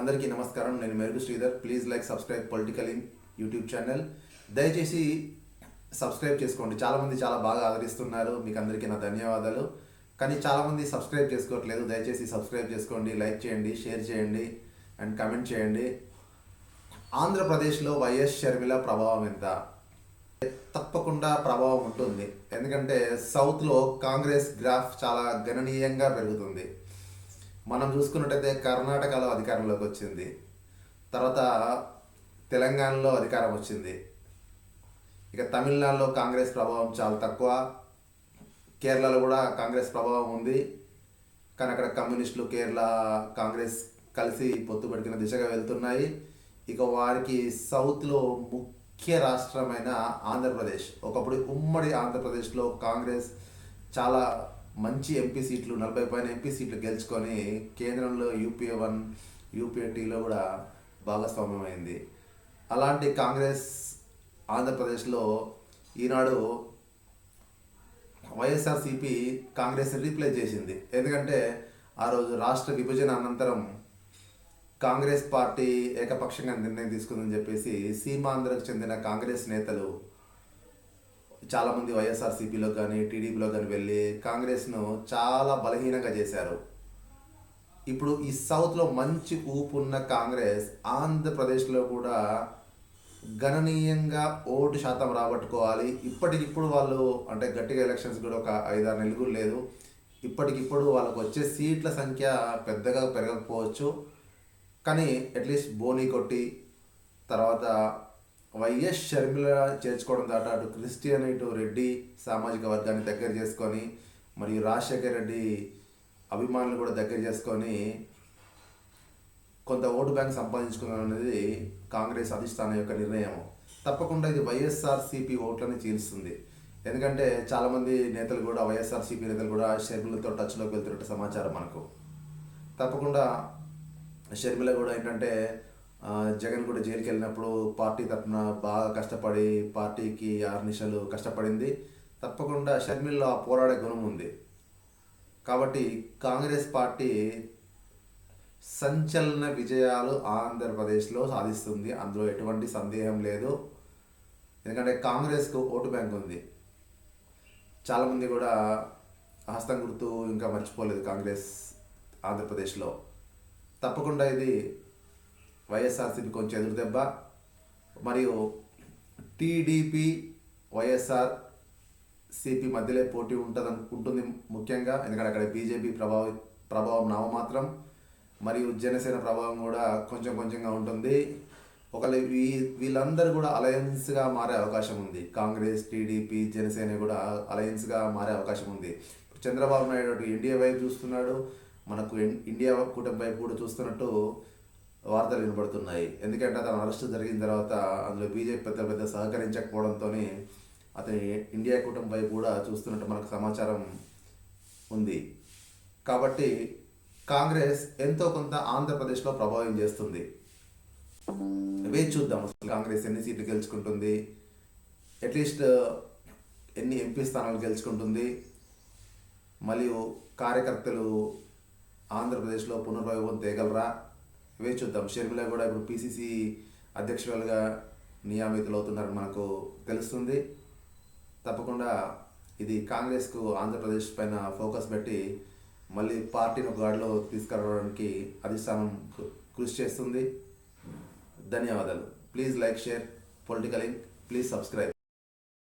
అందరికీ నమస్కారం. నేను Merugu Sridhar. Please like subscribe political in YouTube channel దయచేసి సబ్స్క్రైబ్ చేసుకోండి. చాలామంది చాలా బాగా ఆదరిస్తున్నారు. మీకు అందరికీ నా ధన్యవాదాలు. కానీ చాలామంది సబ్స్క్రైబ్ చేసుకోవట్లేదు. దయచేసి సబ్స్క్రైబ్ చేసుకోండి. లైక్ చేయండి షేర్ చేయండి అండ్ కమెంట్ చేయండి. ఆంధ్రప్రదేశ్లో వైఎస్ షర్మిల ప్రభావం ఎంత? తప్పకుండా ప్రభావం ఉంటుంది. ఎందుకంటే సౌత్లో కాంగ్రెస్ గ్రాఫ్ చాలా గణనీయంగా పెరుగుతుంది. మనం చూసుకున్నట్టయితే కర్ణాటకలో అధికారంలోకి వచ్చింది. తర్వాత తెలంగాణలో అధికారం వచ్చింది. ఇక తమిళనాడులో కాంగ్రెస్ ప్రభావం చాలా తక్కువ. కేరళలో కూడా కాంగ్రెస్ ప్రభావం ఉంది. కానీ అక్కడ కమ్యూనిస్టులు కేరళ కాంగ్రెస్ కలిసి పొత్తు పెట్టుకున్న దిశగా వెళ్తున్నాయి. ఇక వారికి సౌత్లో ముఖ్య రాష్ట్రమైన ఆంధ్రప్రదేశ్. ఒకప్పుడు ఉమ్మడి ఆంధ్రప్రదేశ్లో కాంగ్రెస్ చాలా మంచి ఎంపీ సీట్లు నలభై పైన ఎంపీ సీట్లు గెలుచుకొని కేంద్రంలో యూపీఏ వన్ యూపీఏ టీలో కూడా భాగస్వామ్యమైంది. అలాంటి కాంగ్రెస్ ఆంధ్రప్రదేశ్లో ఈనాడు వైఎస్ఆర్సీపీ కాంగ్రెస్ రీప్లేస్ చేసింది. ఎందుకంటే ఆ రోజు రాష్ట్ర విభజన అనంతరం కాంగ్రెస్ పార్టీ ఏకపక్షంగా నిర్ణయం తీసుకుందని చెప్పేసి సీమాంధ్రకు చెందిన కాంగ్రెస్ నేతలు చాలామంది వైఎస్ఆర్సీపీలో కానీ టీడీపీలో కానీ వెళ్ళి కాంగ్రెస్ను చాలా బలహీనంగా చేశారు. ఇప్పుడు ఈ సౌత్లో మంచి ఊపు ఉన్న కాంగ్రెస్ ఆంధ్రప్రదేశ్లో కూడా గణనీయంగా ఓటు శాతం రాబట్టుకోవాలి. ఇప్పటికిప్పుడు వాళ్ళు అంటే గట్టిగా ఎలక్షన్స్ కూడా ఒక ఐదారు నెలలు లేదు. ఇప్పటికిప్పుడు వాళ్ళకు వచ్చే సీట్ల సంఖ్య పెద్దగా పెరగకపోవచ్చు. కానీ అట్లీస్ట్ బోని కొట్టి తర్వాత వైఎస్ షర్మిల చేర్చుకోవడం దాట అటు క్రిస్టియన్ ఇటు రెడ్డి సామాజిక వర్గాన్ని దగ్గర చేసుకొని మరియు రాజశేఖర్ రెడ్డి అభిమానులు కూడా దగ్గర చేసుకొని కొంత ఓటు బ్యాంక్ సంపాదించుకున్నాం అనేది కాంగ్రెస్ అధిష్టానం యొక్క నిర్ణయం తప్పకుండా ఇది వైఎస్ఆర్సీపీ ఓట్లని చీలుస్తుంది. ఎందుకంటే చాలామంది నేతలు కూడా వైఎస్ఆర్సీపీ నేతలు కూడా షర్మిలతో టచ్లోకి వెళ్తున్నట్టు సమాచారం మనకు. తప్పకుండా షర్మిల కూడా ఏంటంటే జగన్ కూడా జైలుకి వెళ్ళినప్పుడు పార్టీ తరఫున బాగా కష్టపడి పార్టీకి ఆరు కష్టపడింది. తప్పకుండా షర్మిల్లో ఆ పోరాడే గుణం ఉంది. కాబట్టి కాంగ్రెస్ పార్టీ సంచలన విజయాలు ఆంధ్రప్రదేశ్లో సాధిస్తుంది. అందులో ఎటువంటి సందేహం లేదు. ఎందుకంటే కాంగ్రెస్కు ఓటు బ్యాంక్ ఉంది. చాలామంది కూడా హస్తం గుర్తు ఇంకా మర్చిపోలేదు కాంగ్రెస్ ఆంధ్రప్రదేశ్లో. తప్పకుండా ఇది వైఎస్ఆర్సీపీ కొంచెం ఎదురు దెబ్బ? మరియు టీడీపీ వైఎస్ఆర్ సిపి మధ్యలో పోటీ ఉంటుంది ఉంటుంది ముఖ్యంగా. ఎందుకంటే అక్కడ బీజేపీ ప్రభావ ప్రభావం నామమాత్రం. మరియు జనసేన ప్రభావం కూడా కొంచెం కొంచెంగా ఉంటుంది. ఒకవేళ వీ వీళ్ళందరూ కూడా అలయన్స్గా మారే అవకాశం ఉంది. కాంగ్రెస్ టీడీపీ జనసేన కూడా అలయన్స్గా మారే అవకాశం ఉంది. చంద్రబాబు నాయుడు ఎన్డీఏ వైపు చూస్తున్నాడు. మనకు ఇండియా కూటమి వైపు కూడా చూస్తున్నట్టు వార్తలు వినబడుతున్నాయి. ఎందుకంటే అతను అరెస్ట్ జరిగిన తర్వాత అందులో బీజేపీ పెద్ద పెద్ద సహకరించకపోవడంతో అతని ఇండియా కూటమి వైపు కూడా చూస్తున్నట్టు మనకు సమాచారం ఉంది. కాబట్టి కాంగ్రెస్ ఎంతో కొంత ఆంధ్రప్రదేశ్లో ప్రభావం చేస్తుంది. వేచి చూద్దాం. అసలు కాంగ్రెస్ ఎన్ని సీట్లు గెలుచుకుంటుంది? అట్లీస్ట్ ఎన్ని ఎంపీ స్థానాలు గెలుచుకుంటుంది? మరియు కార్యకర్తలు ఆంధ్రప్రదేశ్లో పునర్వైభవం తేగలరా? వేచి చూద్దాం. షర్మిల కూడా ఇప్పుడు పీసీసీ అధ్యక్షురాలుగా నియామితులవుతున్నారని మనకు తెలుస్తుంది. తప్పకుండా ఇది కాంగ్రెస్కు ఆంధ్రప్రదేశ్ పైన ఫోకస్ పెట్టి మళ్ళీ పార్టీని ఒక గాడిలో తీసుకురావడానికి అధిష్టానం కృషి చేస్తుంది. ధన్యవాదాలు. Please like share political please subscribe.